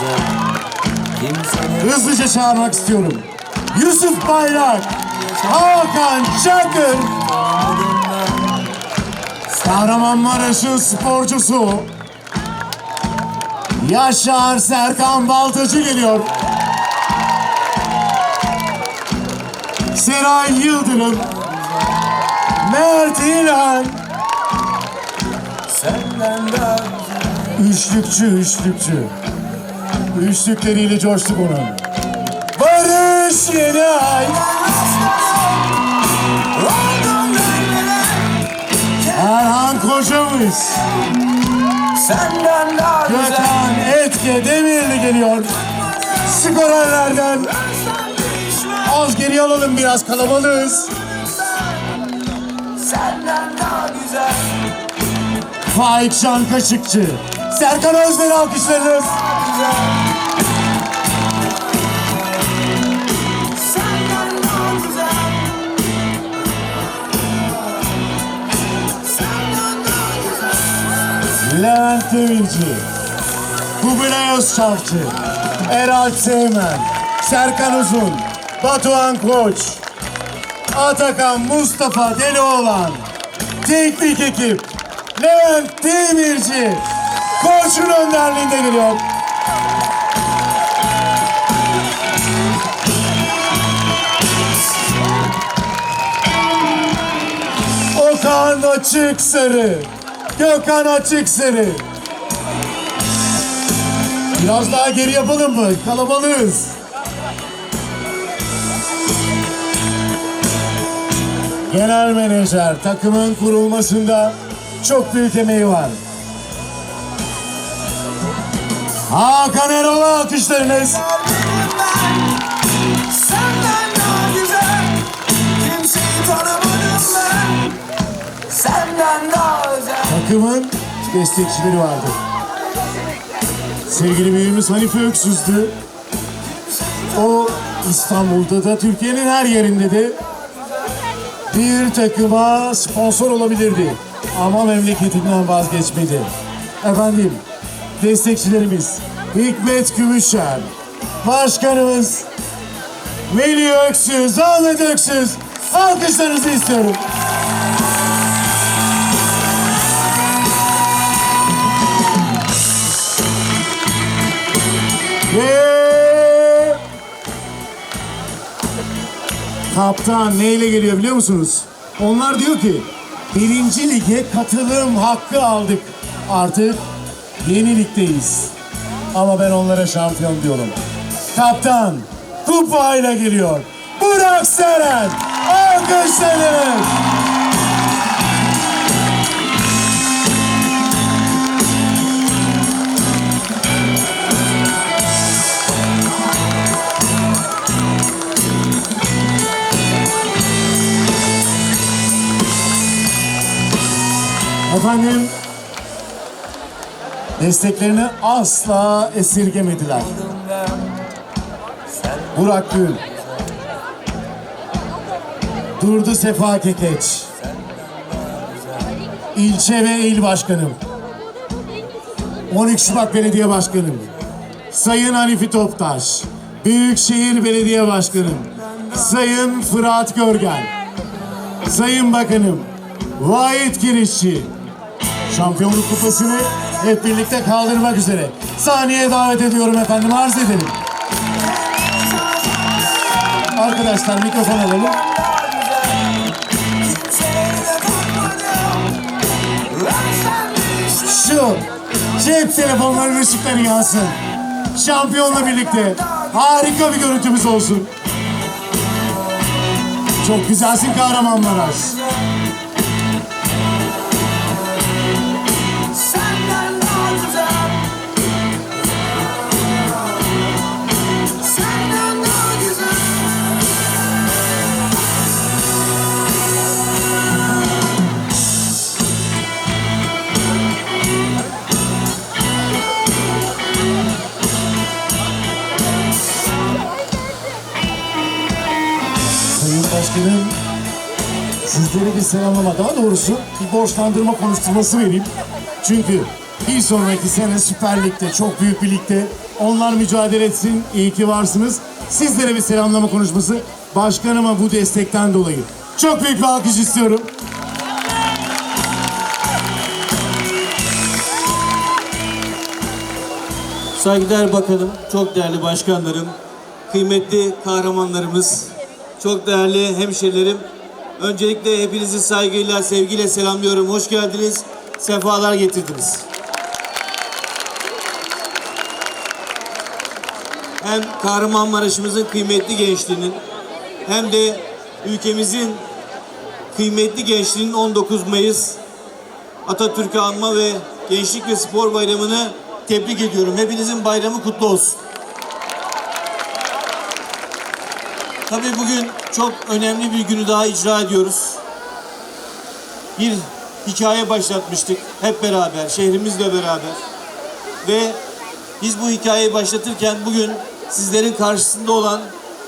güzel Kimsenin Hızlıca çağırmak istiyorum. Yusuf Bayrak, Hakan Çakır, Kahramanmaraş'ın sporcusu, Yaşar Serkan Baltacı geliyor. Seray Yıldırım, Mert İlhan, Üçlükçü, üçlükçü. Üçlükleriyle coştuk onun. Barış Yenay. Erhan Kocamız. Senden daha güzel Gökhan Etke Demirli geliyor. Skorerlerden az geri alalım biraz kalabalığız. Senden daha güzel Faik Can Kaşıkçı. Serkan Özden alkışlarınız. Levent Demirci, Kubilay Özçavcı, Eralp Seymen, Serkan Uzun, Batuhan Koç, Atakan Mustafa Delioğlan, teknik ekip, Levent Demirci, Koç'un önderliğinde geliyor. Okan Açık Sarı, Gökhan Açık Sarı. Biraz daha geri yapalım mı? Kalabalığız. Genel menajer takımın kurulmasında çok büyük emeği var. Hakan Erol'a alkışlarınız. Takımın destekçileri vardı. Sevgili büyüğümüz Hanife Öksüz'dü. O İstanbul'da da Türkiye'nin her yerinde de bir takıma sponsor olabilirdi. Ama memleketinden vazgeçmedi. Efendim, destekçilerimiz Hikmet Gümüşer, Başkanımız Veli Öksüz, Ahmet Öksüz, alkışlarınızı istiyorum. Ve kaptan neyle geliyor biliyor musunuz? Onlar diyor ki birinci lige katılım hakkı aldık. Artık yeni ligdeyiz. Ama ben onlara şampiyon diyorum. Kaptan kupayla geliyor. Burak Seren. Alkışlarınız. Efendim desteklerini asla esirgemediler. Burak Gül, Durdu Sefa Kekeç, ilçe ve il başkanım, 12 Şubat Belediye Başkanım, Sayın Hanifi Toptaş, Büyükşehir Belediye Başkanım, Sayın Fırat Görgen, Sayın Bakanım, Vahit Kirişçi, şampiyonluk kupasını hep birlikte kaldırmak üzere. Sahneye davet ediyorum efendim, arz edelim. Arkadaşlar mikrofon alalım. Şu cep telefonlarının ışıkları yansın. Şampiyonla birlikte harika bir görüntümüz olsun. Çok güzelsin Kahramanmaraş. Başkanım, sizlere bir selamlama, daha doğrusu bir borçlandırma konuşturması vereyim. Çünkü bir sonraki sene Süper Lig'de, çok büyük bir ligde Onlar mücadele etsin. İyi ki varsınız. Sizlere bir selamlama konuşması. Başkanıma bu destekten dolayı. Çok büyük bir alkış istiyorum. Saygıdeğer Bakanım, çok değerli başkanlarım, kıymetli kahramanlarımız, çok değerli hemşerilerim. Öncelikle hepinizi saygıyla, sevgiyle selamlıyorum. Hoş geldiniz, sefalar getirdiniz. Hem Kahramanmaraş'ımızın kıymetli gençliğinin hem de ülkemizin kıymetli gençliğinin 19 Mayıs Atatürk'ü anma ve Gençlik ve Spor Bayramı'nı tebrik ediyorum. Hepinizin bayramı kutlu olsun. Tabii bugün çok önemli bir günü daha icra ediyoruz. Bir hikaye başlatmıştık hep beraber, şehrimizle beraber. Ve biz bu hikayeyi başlatırken bugün sizlerin karşısında olan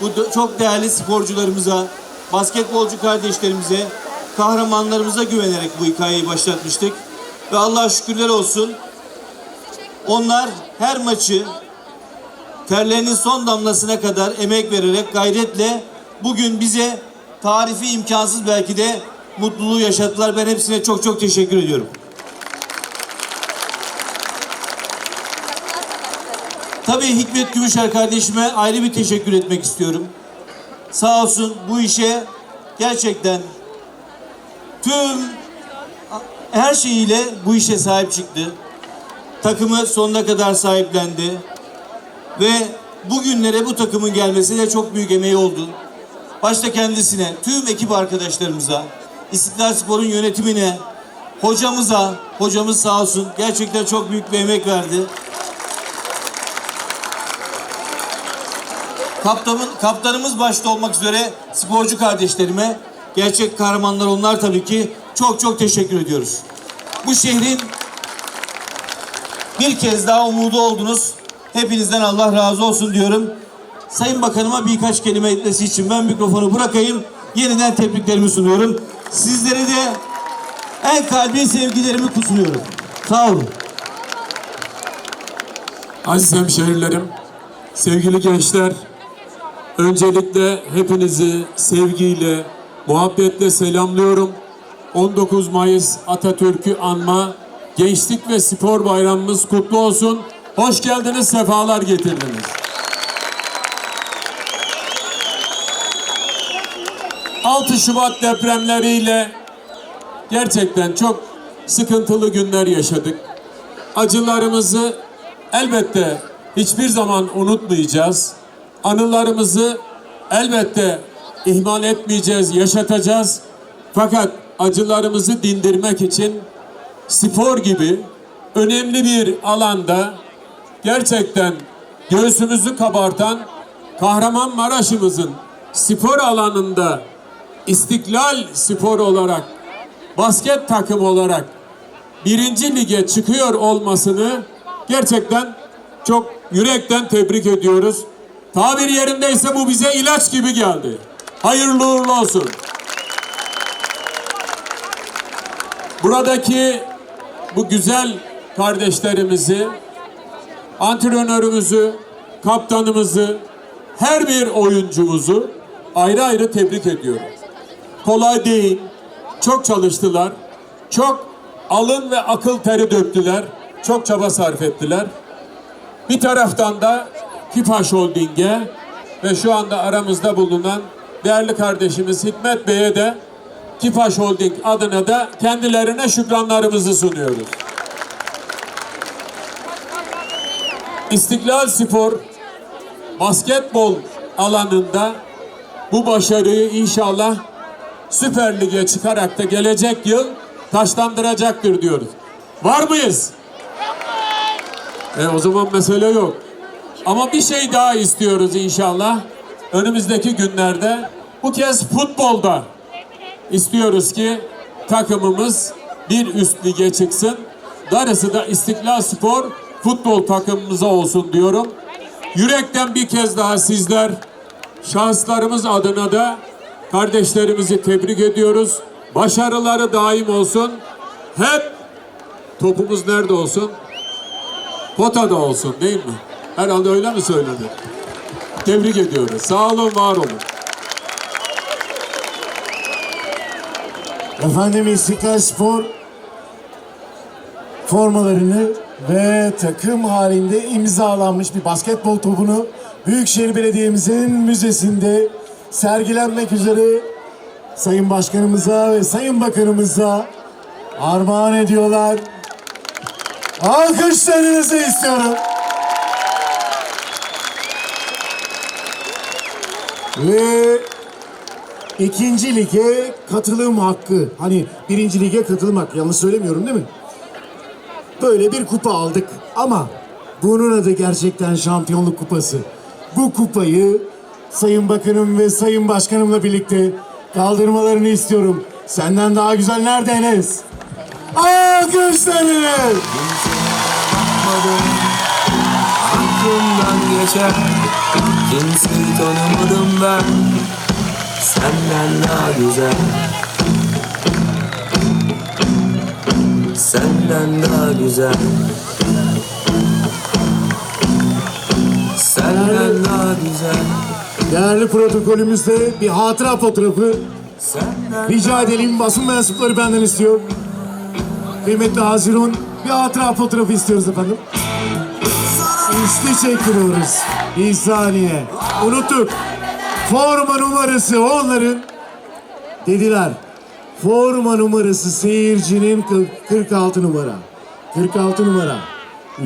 bu çok değerli sporcularımıza, basketbolcu kardeşlerimize, kahramanlarımıza güvenerek bu hikayeyi başlatmıştık. Ve Allah'a şükürler olsun. Onlar her maçı terlerinin son damlasına kadar emek vererek gayretle bugün bize tarifi imkansız belki de mutluluğu yaşattılar. Ben hepsine çok çok teşekkür ediyorum. Tabii Hikmet Gümüşer kardeşime ayrı bir teşekkür etmek istiyorum. Sağ olsun bu işe gerçekten tüm her şeyiyle bu işe sahip çıktı. Takımı sonuna kadar sahiplendi. Ve bugünlere bu takımın gelmesi de çok büyük emeği oldu. Başta kendisine, tüm ekip arkadaşlarımıza, İstiklal Spor'un yönetimine, hocamıza, hocamız sağ olsun gerçekten çok büyük bir emek verdi. Kaptanın, kaptanımız başta olmak üzere sporcu kardeşlerime, gerçek kahramanlar onlar tabii ki çok çok teşekkür ediyoruz. Bu şehrin bir kez daha umudu oldunuz. Hepinizden Allah razı olsun diyorum. Sayın Bakanıma birkaç kelime etmesi için ben mikrofonu bırakayım. Yeniden tebriklerimi sunuyorum. Sizlere de en kalbi sevgilerimi sunuyorum. Sağ olun. Aziz hemşehrilerim, sevgili gençler, öncelikle hepinizi sevgiyle, muhabbetle selamlıyorum. 19 Mayıs Atatürk'ü anma Gençlik ve Spor Bayramımız kutlu olsun. Hoş geldiniz, sefalar getirdiniz. ...6 Şubat depremleriyle gerçekten çok sıkıntılı günler yaşadık acılarımızı elbette hiçbir zaman unutmayacağız. Anılarımızı elbette ihmal etmeyeceğiz, yaşatacağız. Fakat acılarımızı dindirmek için spor gibi önemli bir alanda gerçekten göğsümüzü kabartan Kahramanmaraş'ımızın spor alanında istiklal spor olarak basket takım olarak birinci lige çıkıyor olmasını gerçekten çok yürekten tebrik ediyoruz. Tabir yerindeyse bu bize ilaç gibi geldi. Hayırlı uğurlu olsun. Buradaki bu güzel kardeşlerimizi, antrenörümüzü, kaptanımızı, her bir oyuncumuzu ayrı ayrı tebrik ediyorum kolay değil. Çok çalıştılar. Çok alın ve akıl teri döktüler. Çok çaba sarf ettiler. Bir taraftan da Kipaş Holding'e ve şu anda aramızda bulunan değerli kardeşimiz Hikmet Bey'e de Kipaş Holding adına da kendilerine şükranlarımızı sunuyoruz. İstiklal Spor basketbol alanında bu başarıyı inşallah Süper Lig'e çıkarak da gelecek yıl taşlandıracaktır diyoruz. Var mıyız? E o zaman mesele yok. Ama bir şey daha istiyoruz inşallah. Önümüzdeki günlerde bu kez futbolda istiyoruz ki takımımız bir üst lige çıksın. Darısı da İstiklal Spor futbol takımımıza olsun diyorum. Yürekten bir kez daha sizler şanslarımız adına da kardeşlerimizi tebrik ediyoruz. Başarıları daim olsun. Hep topumuz nerede olsun? Potada olsun değil mi? Herhalde öyle mi söyledi? Tebrik ediyoruz. Sağ olun, var olun. Efendim İstiklal Spor formalarını ve takım halinde imzalanmış bir basketbol topunu Büyükşehir Belediye'mizin müzesinde sergilenmek üzere Sayın Başkanımıza ve Sayın Bakanımıza armağan ediyorlar. Alkışlarınızı istiyorum. Ve İkinci lige katılım hakkı. Hani birinci lige katılım hakkı. Yanlış söylemiyorum değil mi? Böyle bir kupa aldık ama bunun adı gerçekten şampiyonluk kupası. Bu kupayı Sayın Bakanım ve Sayın Başkanımla birlikte kaldırmalarını istiyorum. Senden daha güzel nerede Enes? Alkışlarınız! Aklımdan geçer Kimseyi tanımadım ben Senden daha güzel Senden daha güzel Senden daha güzel Değerli protokolümüzde bir hatıra fotoğrafı Senden Rica edelim basın mensupları benden istiyor. Kıymetli Hazirun bir hatıra fotoğrafı istiyoruz efendim. İşte çektiriyoruz. Bir saniye. Unuttuk. Forma numarası onların. Dediler. Forma numarası seyircinin kı- 46 numara. 46 numara.